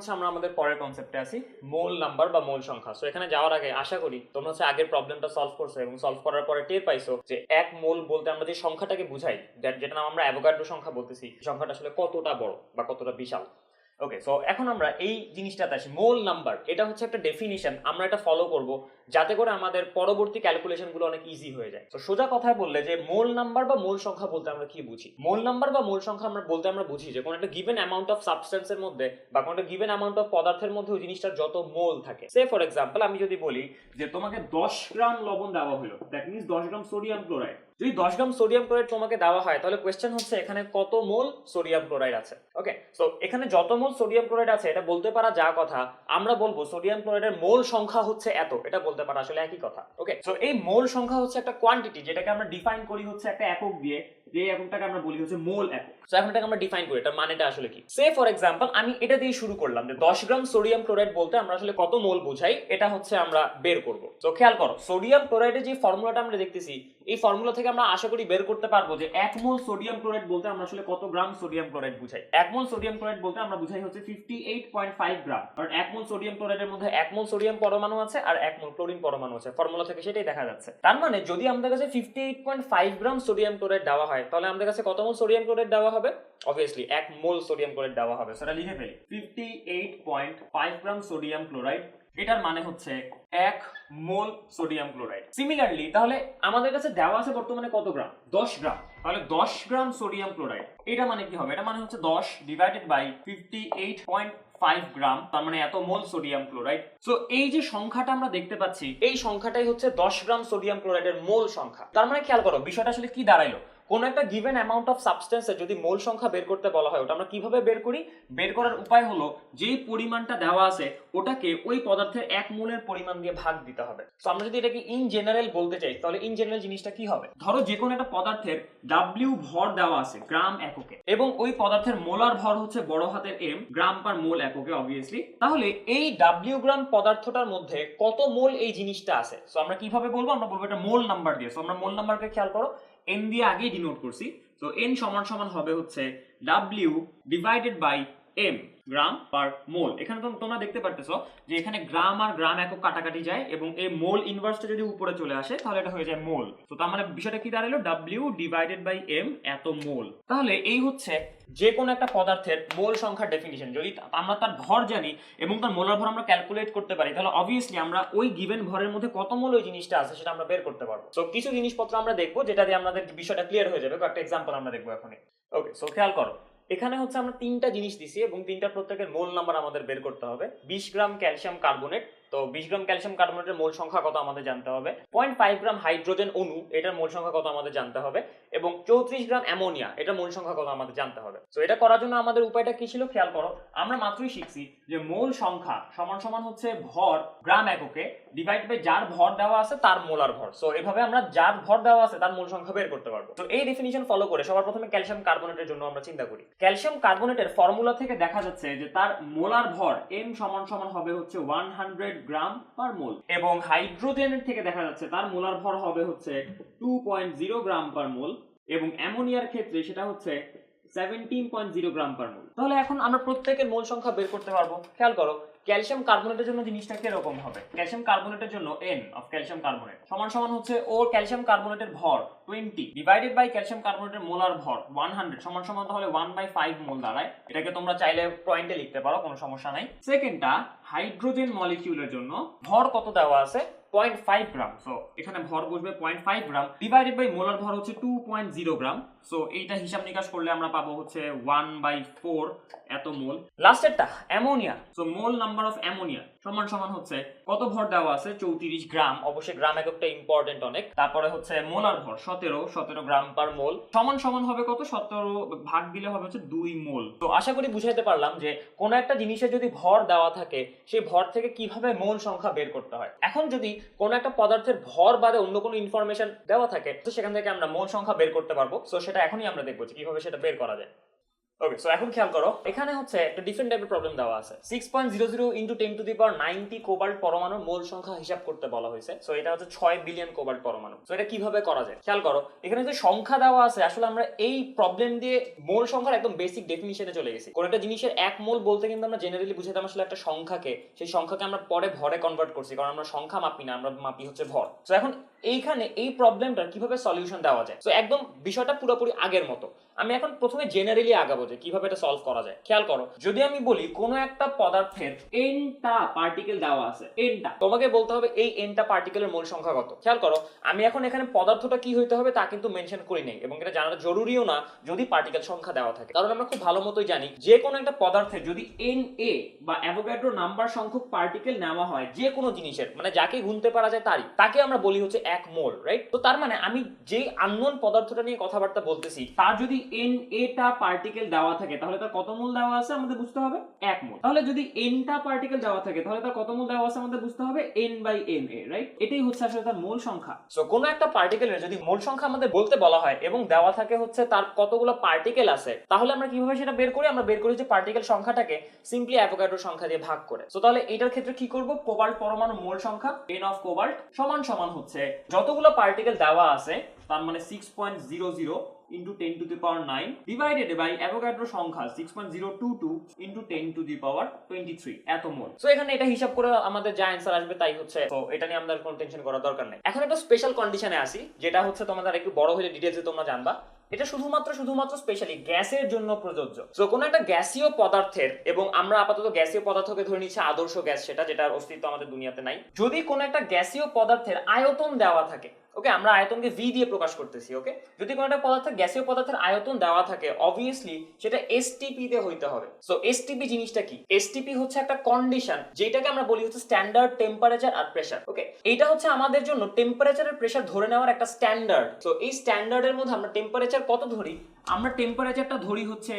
হচ্ছে আমরা আমাদের পরের কনসেপ্টে আসি মোল নাম্বার বা মোল সংখ্যা। সো এখানে যাওয়ার আগে আশা করি তোমরা হচ্ছে আগের প্রবলেমটা সলভ করছ এবং সলভ করার পরে টের পাইছো যে এক মোল বলতে আমরা যে সংখ্যাটাকে বুঝাই যেটা নাম আমরা অ্যাভোগাড্রো সংখ্যা বলতেছি, সংখ্যাটা আসলে কতটা বড় বা কতটা বিশাল। ওকে সো এখন আমরা এই জিনিসটাতে আসি। মোল নাম্বার, এটা হচ্ছে একটা ডেফিনিশন আমরা এটা ফলো করব, যাতে করে আমাদের পরবর্তী ক্যালকুলেশনগুলো অনেক ইজি হয়ে যায়। তো সোজা কথায় বললে যে মোল নাম্বার বা মোল সংখ্যা বলতে আমরা কি বুঝি? মোল নাম্বার বা মোল সংখ্যা আমরা বলতে আমরা বুঝি যে কোনো একটা গিভেন অ্যামাউন্ট অফ সাবস্টেন্সের মধ্যে বা কোনো একটা গিভেন অ্যামাউন্ট অফ পদার্থের মধ্যে ওই জিনিসটার যত মোল থাকে। সে ফর এক্সাম্পল আমি যদি বলি যে তোমাকে দশ গ্রাম লবণ দেওয়া হলো দ্যাট মিনস দশ গ্রাম সোডিয়াম ক্লোরাইড যদি দশ গ্রাম সোডিয়াম ক্লোরাইড তোমাকে দেওয়া হয়, তাহলে কোয়েশ্চেন হচ্ছে এখানে কত মোল সোডিয়াম ক্লোরাইড আছে? ওকে সো এখানে যত মোল সোডিয়াম ক্লোরাইড আছে, এটা বলতে পারা যা কথা, আমরা বলব সোডিয়াম ক্লোরাইডের মোল সংখ্যা হচ্ছে এত, এটা বলতে পারা আসলে একই কথা। ওকে সো এই মোল সংখ্যা হচ্ছে একটা কোয়ান্টিটি যেটাকে আমরা ডিফাইন করি হচ্ছে একটা একক দিয়ে। যে এককটাকে আমরা বলি হচ্ছে মোল একক। সো এখন এটাকে আমরা ডিফাইন করি, এটার মানেটা আসলে কি? সে ফর এক্সাম্পল আমি এটা দিয়ে শুরু করলাম যে দশ গ্রাম সোডিয়াম ক্লোরাইড বলতে আমরা আসলে কত মোল বোঝাই, এটা হচ্ছে আমরা বের করব। তো খেয়াল করো সোডিয়াম ক্লোরাইডের যে ফর্মুলাটা আমরা দেখতেছি, এই ফর্মুলা থেকে আমরা আশা করি বের করতে পারব যে এক মোল সোডিয়াম ক্লোরাইড বলতে আমরা আসলে কত গ্রাম সোডিয়াম ক্লোরাইড বুঝাই। এক মোল সোডিয়াম ক্লোরাইড বলতে আমরা বুঝাই হচ্ছে fifty eight point five gram. কারণ এক মোল সোডিয়াম ক্লোরাইডের মধ্যে এক মোল সোডিয়াম পরমাণু আছে আর এক মোল ক্লোরিন পরমাণু আছে। ফর্মুলা থেকে সেটাই দেখা যাচ্ছে। তার মানে যদি আমাদের কাছে fifty eight point five gram sodium chloride দেওয়া হয় তাহলে আমাদের কাছে কত মোল সোডিয়াম ক্লোরাইড দেওয়া হবে? অবভিয়াসলি এক মোল সোডিয়াম ক্লোরাইড দেওয়া হবে। সেটা লিখে ফেলি। Fifty eight point five gram sodium chloride এটার মানে হচ্ছে এক মোল সোডিয়াম ক্লোরাইড সিমিলারলি তাহলে আমাদের কাছে দেওয়া আছে বর্তমানে কত গ্রাম? দশ গ্রাম। তাহলে দশ গ্রাম সোডিয়াম ক্লোরাইড এটা মানে কি হবে? এটা মানে হচ্ছে দশ divided by fifty eight point five gram. তার মানে এত মোল সোডিয়াম ক্লোরাইড সো এই যে সংখ্যাটা আমরা দেখতে পাচ্ছি, এই সংখ্যাটাই হচ্ছে দশ গ্রাম সোডিয়াম ক্লোরাইডের মোল সংখ্যা। তার মানে খেয়াল করো, বিষয়টা আসলে কি দাঁড়াইলো? কোন একটা গিভেন অ্যামাউন্ট অফ সাবস্টেন্সের যদি মোল সংখ্যা বের করতে বলা হয়, ওটা আমরা কীভাবে বের করি? বের করার উপায় হলো, যেই পরিমাণটা দেওয়া আছে, ওটাকে ওই পদার্থের এক মোলের পরিমাণ দিয়ে ভাগ দিতে হবে। তো আমরা যদি এটাকে ইন জেনারেল বলতে চাই, তাহলে ইন জেনারেল জিনিসটা কি হবে? ধরো যে কোনো একটা পদার্থের ডাব্লিউ ভর দেওয়া আছে, গ্রাম এককে, এবং ওই পদার্থের মোলার ভর হচ্ছে বড় হাতের এম গ্রাম পার মোল এককে অবভিয়াসলি তাহলে এই ডাব্লিউ গ্রাম পদার্থটার মধ্যে কত মোল এই জিনিসটা আছে? সো আমরা কীভাবে বলব? আমরা বলব এটা মোল নাম্বার দিয়ে। সো আমরা মোল নাম্বারকে খেয়াল করো। এন দিয়ে আগেই ডিনোট করছি। তো এন সমান সমান হবে হচ্ছে W divided by M gram per mole এখানে তো তোমরা দেখতে পারতেছো যে এখানে গ্রাম আর গ্রাম একক কাটাকাটি যায় এবং এই মোল ইনভার্সটা যদি উপরে চলে আসে, তাহলে এটা হয়ে যায় মোল তো তার মানে বিষয়টা কি দাঁড়াল? ডাব্লিউ ডিভাইডেড বাই এম এত মোল তাহলে এই হচ্ছে যে কোনো একটা পদার্থের মোল সংখ্যার ডেফিনিশন যদি আমরা তার ভর জানি এবং তার মোলার ভর আমরা ক্যালকুলেট করতে পারি, তাহলে অবভিয়াসলি আমরা ওই গিভেন ভরের মধ্যে কত মোল ওই জিনিসটা আছে সেটা আমরা বের করতে পারব। সো কিছু জিনিসপত্র আমরা দেখব যেটা দিয়ে আমাদের বিষয়টা ক্লিয়ার হয়ে যাবে। কয়েকটা এক্সাম্পল আমরা দেখব এখনই। ওকে সো খেয়াল করো। এখানে হচ্ছে আমরা তিনটা জিনিস দিছি এবং তিনটা প্রত্যেকের মোল নাম্বার আমাদের বের করতে হবে। বিশ গ্রাম ক্যালসিয়াম কার্বোনেট, তো বিশ গ্রাম ক্যালসিয়াম কার্বনেটের মোল সংখ্যা কত আমাদের জানতে হবে? পয়েন্ট ফাইভ গ্রাম হাইড্রোজেন অণু, এটার মোল সংখ্যা কত আমাদের জানতে হবে? এবং চৌত্রিশ গ্রাম অ্যামোনিয়া, এটার মোল সংখ্যা কত আমাদের জানতে হবে। তো এটা করার জন্য আমাদের উপায়টা কি ছিল? খেয়াল করো, আমরা মাত্রই শিখছি যে মোল সংখ্যা সমান সমান হচ্ছে ভর গ্রাম এককে ডিভাইড বাই যার ভর দেওয়া আছে তার মোলার ভর। সো এভাবে আমরা যার ভর দেওয়া আছে তার মোল সংখ্যা বের করতে পারব। তো এই ডেফিনিশন ফলো করে সবার প্রথমে ক্যালসিয়াম কার্বনেটের জন্য আমরা চিন্তা করি। ক্যালসিয়াম কার্বনেটের ফর্মুলা থেকে দেখা যাচ্ছে যে তার মোলার ভর এম সমান সমান হবে হচ্ছে one hundred gram per mole এবং হাইড্রোজেনের থেকে দেখা যাচ্ছে তার মোলার ভর হবে হচ্ছে two point zero gram per mole এবং অ্যামোনিয়ার ক্ষেত্রে সেটা হচ্ছে seventeen point zero gram per mole তাহলে এখন আমরা প্রত্যেকের মোল সংখ্যা বের করতে পারব। খেয়াল করো ক্যালসিয়াম কার্বনেটের জন্য জিনিসটা কীরকম হবে? ক্যালসিয়াম কার্বনেটের জন্য এন অফ ক্যালসিয়াম কার্বনেট সমান সমান হচ্ছে ওর ক্যালসিয়াম কার্বনেটের ভর টোয়েন্টি ডিভাইডেড বাই ক্যালসিয়াম কার্বনেটের মোলার ভর ওয়ান হান্ড্রেড সমান সমান তাহলে ওয়ান বাই ফাইভ মোল দাঁড়ায়। এটাকে তোমরা চাইলে পয়েন্টে লিখতে পারো, কোনো সমস্যা নাই। সেকেন্ডটা হাইড্রোজেন মলিকিউলের জন্য ভর কত দেওয়া আছে? পয়েন্ট ফাইভ গ্রাম। সো এখানে ভর বসবে point five gram. Divided by molar ভর হচ্ছে two point zero gram. So এইটা হিসাব নিকাশ করলে আমরা পাবো হচ্ছে ওয়ান বাই ফোর এত mole. লাস্টেরটা ammonia so mole number of ammonia সমান সমান হচ্ছে কত ভর দেওয়া আছে? চৌত্রিশ গ্রাম। অবশ্যই গ্রাম এককটা ইম্পর্টেন্ট অনেক। তারপরে হচ্ছে মোলার ভর, সতেরো সতেরো গ্রাম পার মোল। সমান সমান হবে কত? সতেরো ভাগ দিলে হবে হচ্ছে দুই মোল। তো আশা করি বুঝাইতে পারলাম যে, কোনো একটা জিনিসের যদি ভর দেওয়া থাকে, সেই ভর থেকে কীভাবে মোল সংখ্যা বের করতে হয়? এখন যদি কোনো একটা পদার্থের ভর বাদে অন্য কোনো ইনফরমেশন দেওয়া থাকে, তো সেখান থেকে আমরা মোল সংখ্যা বের করতে পারব। তো সেটা এখনই আমরা দেখব কীভাবে সেটা বের করা যায়। ওকে সো এখন খেয়াল করো, এখানে হচ্ছে একটা ডিফারেন্ট টাইপের প্রবলেম দেওয়া আছে। Six point zero zero into ten to the power ninety cobalt পরমাণুর মোল সংখ্যা হিসাব করতে বলা হয়েছে। সো এটা হচ্ছে ছয় বিলিয়ন কোবাল্ট পরমাণু। সো এটা কীভাবে করা যায়? খেয়াল করো, এখানে যে সংখ্যা দেওয়া আছে, আসলে আমরা এই প্রবলেম দিয়ে মোল সংখ্যার একদম বেসিক ডেফিনিশনে চলে গেছি। কোন একটা জিনিসের এক মোল বলতে কিন্তু আমরা জেনারেলি বুঝাতাম আসলে একটা সংখ্যাকে। সেই সংখ্যাকে আমরা পরে ভরে কনভার্ট করছি, কারণ আমরা সংখ্যা মাপি না, আমরা মাপি হচ্ছে ভর। সো এখন এইখানে এই প্রবলেমটার কীভাবে সলিউশন দেওয়া যায়? সো একদম বিষয়টা পুরোপুরি আগের মতো। আমি এখন প্রথমে জেনারেলি আগাবো যে কীভাবে এটা সলভ করা যায়। খেয়াল করো, যদি আমি বলি কোনো একটা পদার্থের এনটা পার্টিকেল দেওয়া আছে এনটা তোমাকে বলতে হবে এই এনটা পার্টিকেলের মোল সংখ্যা কত। খেয়াল করো, আমি এখন এখানে পদার্থটা কি হইতে হবে তা কিন্তু মেনশন করি নাই, এবং এটা জানাটা জরুরিও না যদি পার্টিকেল সংখ্যা দেওয়া থাকে। কারণ আমরা খুব ভালো মতোই জানি, যে কোনো একটা পদার্থের যদি এন এ বা অ্যাভোগাড্রো নাম্বার সংখ্যক পার্টিকেল নেওয়া হয়, যে কোনো জিনিসের মানে যাকে গুনতে পারা যায় তারই, তাকে আমরা বলি হচ্ছে এক মোল রাইট তো তার মানে আমি যে আননোন পদার্থটা নিয়ে কথাবার্তা বলতেছি তার যদি এন এটা পার্টিকেল দেওয়া থাকে, তাহলে তার কত মোল দেওয়া আছে আমাদের বুঝতে হবে? এক মোল। তাহলে যদি এনটা পার্টিকেল দেওয়া থাকে, তাহলে তার কত মোল দেওয়া আছে আমাদের বুঝতে হবে? N by N A right এটাই হচ্ছে আসলে তার মোল সংখ্যা। সো কোনো একটা পার্টিকেলের যদি মোল সংখ্যা আমাদের বলতে বলা হয় এবং দেওয়া থাকে হচ্ছে তার কতগুলো পার্টিকেল আছে, তাহলে আমরা কীভাবে সেটা বের করি? আমরা বের করি যে পার্টিকেল সংখ্যাটাকে সিম্পলি অ্যাভোগাড্রো সংখ্যা দিয়ে ভাগ করে। সো তাহলে এটার ক্ষেত্রে কি করব? কোবাল্ট পরমাণু মোল সংখ্যা এন অফ কোবাল্ট সমান সমান হচ্ছে যতগুলো পার্টিকেল দেওয়া আছে, তার মানে six point zero zero into ten to the power nine divided by Avogadro সংখ্যা six point zero two two into ten to the power twenty three এত মোল। সো এখানে এটা হিসাব করে আমাদের যা অ্যান্সার আসবে তাই হচ্ছে। তো এটা নিয়ে আমাদের কোনো টেনশন করার দরকার নেই। এখন একটা স্পেশাল কন্ডিশনে আসি, যেটা হচ্ছে তোমাদের একটু বড় হলে ডিটেলসে তোমরা জানবা। এটা শুধুমাত্র শুধুমাত্র স্পেশালি গ্যাসের জন্য প্রযোজ্য। তো কোনো একটা গ্যাসীয় পদার্থের, এবং আমরা আপাতত গ্যাসীয় পদার্থকে ধরে নিচ্ছি আদর্শ গ্যাস, সেটা যেটার অস্তিত্ব আমাদের দুনিয়াতে নাই। যদি কোনো একটা গ্যাসীয় পদার্থের আয়তন দেওয়া থাকে ওকে আমরা আয়তনকে ভি দিয়ে প্রকাশ করতেছি ওকে যদি কোনো একটা পদার্থ গ্যাসীয় পদার্থের আয়তন দেওয়া থাকে অবভিয়াসলি সেটা এসটিপি তে হইতে হবে। সো এসটিপি জিনিসটা কি? এসটিপি হচ্ছে একটা কন্ডিশন যেটাকে আমরা বলি হচ্ছে স্ট্যান্ডার্ড টেম্পারেচার আর প্রেসার ওকে এটা হচ্ছে আমাদের জন্য টেম্পারেচারের প্রেসার ধরে নেওয়ার একটা স্ট্যান্ডার্ড সো এই স্ট্যান্ডার্ডের মধ্যে আমরা টেম্পারেচার কত ধরি? আমরা টেম্পারেচারটা ধরি হচ্ছে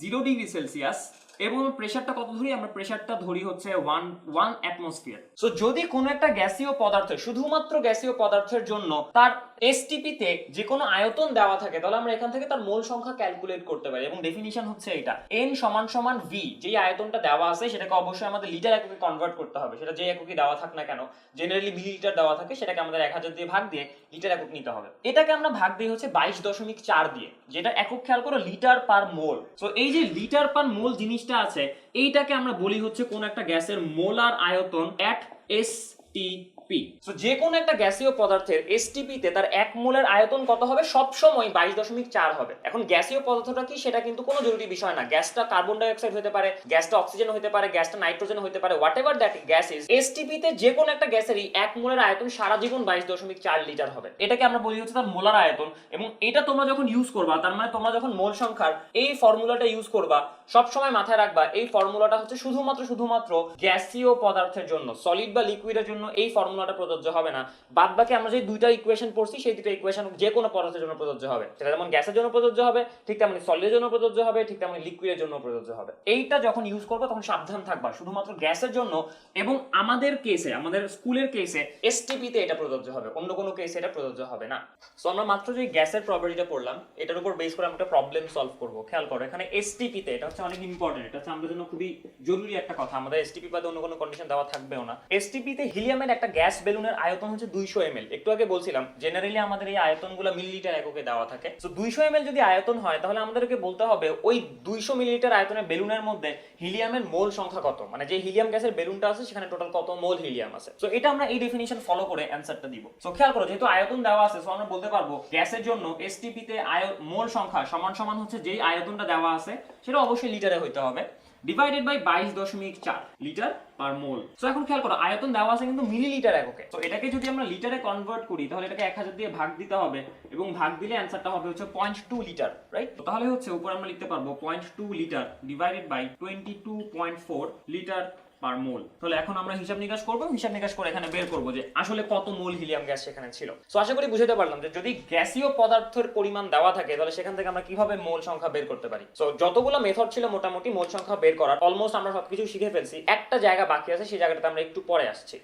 জিরো ডিগ্রি সেলসিয়াস এবং প্রেসারটা কত ধরি? আমরা প্রেসারটা ধরি হচ্ছে ওয়ান ওয়ান অ্যাটমসফিয়ার সো যদি কোনো একটা গ্যাসীয় পদার্থ, শুধুমাত্র গ্যাসীয় পদার্থের জন্য তার এসটিপি তে যে কোনো আয়তন দেওয়া থাকে, তাহলে আমরা এখান থেকে তার মোল সংখ্যা ক্যালকুলেট করতে পারি এবং ডেফিনিশন হচ্ছে এটা এন সমান সমান ভি যেই আয়তনটা দেওয়া আছে, সেটাকে অবশ্যই আমাদের লিটার এককে কনভার্ট করতে হবে। সেটা যে এককে দেওয়া থাক না কেন জেনারেলি মিলিলিটার দেওয়া থাকে, সেটাকে আমাদের এক হাজার দিয়ে ভাগ দিয়ে লিটার একক নিতে হবে। এটাকে আমরা ভাগ দিই হচ্ছে বাইশ দশমিক চার দিয়ে, যেটা একক খেয়াল করো লিটার পার মোল সো এই যে লিটার পার মোল জিনিসটা আছে এইটাকে আমরা বলি হচ্ছে কোন একটা গ্যাসের মোলার আয়তন অ্যাট এস টি সো যে কোনো একটা গ্যাসীয় পদার্থের এসটিপি তে তার এক মোলের আয়তন কত হবে? সব সময় বাইশ দশমিক চার হবে। এখন গ্যাসীয় পদার্থটা কি? সেটা কিন্তু কোনো জরুরি বিষয় না। গ্যাসটা কার্বন ডাইঅক্সাইড হতে পারে, গ্যাসটা অক্সিজেন হতে পারে, গ্যাসটা নাইট্রোজেন হতে পারে whatever that gas is STP তে যে কোনো একটা গ্যাসেরই এক মোলের আয়তন সারা জীবন বাইশ দশমিক চার লিটার হবে। এটাকে আমরা বলি হচ্ছে তার মোলার আয়তন এবং এটা তোমরা যখন ইউজ করবা, তার মানে তোমরা যখন মোল সংখ্যার এই ফর্মুলাটা ইউজ করবা সব সময় মাথায় রাখবা এই ফর্মুলাটা হচ্ছে শুধুমাত্র শুধুমাত্র গ্যাসীয় পদার্থের জন্য সলিড বা লিকুইডের জন্য এই ফর্মুলাটা প্রযোজ্য হবে না। বাদ বাকি আমরা যে দুইটা ইকুয়েশন পড়ছি, সেই দুটো ইকুয়েশন যে কোনো পদার্থের জন্য প্রযোজ্য হবে। সেটা যেমন গ্যাসের জন্য প্রযোজ্য হবে, ঠিক তেমনি সলিডের জন্য প্রযোজ্য হবে, ঠিক তেমনি লিকুইডের জন্য প্রযোজ্য হবে। এইটা যখন ইউজ করব, তখন সাবধান থাকবা। শুধুমাত্র গ্যাসের জন্য এবং আমাদের কেসে আমাদের স্কুলের কেসে এসটিপি তে এটা প্রযোজ্য হবে। অন্য কোনো কেসে এটা প্রযোজ্য হবে না। সো আমরা মাত্র যে গ্যাসের প্রপার্টিটা পড়লাম, এটার উপর বেস করে আমরা একটা প্রবলেম সলভ করব। খেয়াল করো, এখানে এসটিপি তে এটা হচ্ছে অনেক ইম্পর্টেন্ট এটা হচ্ছে আমাদের জন্য খুবই জরুরি একটা কথা। আমাদের এসটিপি বাদে অন্য কোনো কন্ডিশন দেওয়া থাকবেও না। এসটিপি তে হিলিয়ামের একটা গ্যাস বেলুনের আয়তন হচ্ছে দুইশো এম একটু আগে বলছিলাম জেনারেলি আমাদের এই আয়তনগুলো মিলিলিটার এককে দেওয়া থাকে। তো দুইশো এম যদি আয়তন হয়, তাহলে আমাদেরকে বলতে হবে, ওই দুইশো মিলিলিটার আয়তনের বেলুনের মধ্যে হিলিয়ামের মোল সংখ্যা কত? মানে যে হিলিয়াম গ্যাসের বেলুনটা আছে, সেখানে টোটাল কত মোল হিলিয়াম আছে? তো এটা আমরা এই ডেফিনিশন ফলো করে অ্যান্সারটা দিব। তো খেয়াল করো, যেহেতু আয়তন দেওয়া আছে সো আমরা বলতে পারব, গ্যাসের জন্য এসটিপি তে আয়, মোল সংখ্যা সমান সমান হচ্ছে যেই আয়তনটা দেওয়া আছে, সেটা অবশ্যই লিটারে হইতে হবে। ডিভাইডেড বাই বাইশ দশমিক চার লিটার পার মোল তো এখন খেয়াল করো, আয়তন দেওয়া আছে কিন্তু মিলিলিটার এককে। তো এটাকে যদি আমরা লিটারে কনভার্ট করি, তাহলে এটাকে এক হাজার দিয়ে ভাগ দিতে হবে এবং ভাগ দিলে অ্যান্সারটা হবে হচ্ছে পয়েন্ট টু লিটার রাইট তো তাহলে হচ্ছে, উপর আমরা লিখতে পারব point two litre divided by twenty two point four litre per mole তাহলে এখন আমরা হিসাব নিকাশ করব হিসাব নিকাশ করে এখানে বের করব যে আসলে কত মোল হিলিয়াম গ্যাস সেখানে ছিল। তো আশা করি বুঝতে পারলাম যে যদি গ্যাসীয় পদার্থের পরিমাণ দেওয়া থাকে, তাহলে সেখান থেকে আমরা কীভাবে মোল সংখ্যা বের করতে পারি? তো যতগুলো মেথড ছিল মোটামুটি মোল সংখ্যা বের করার অলমোস্ট আমরা সবকিছু শিখে ফেলছি। একটা জায়গা বাকি আছে, সেই জায়গাটাতে আমরা একটু পরে আসছি।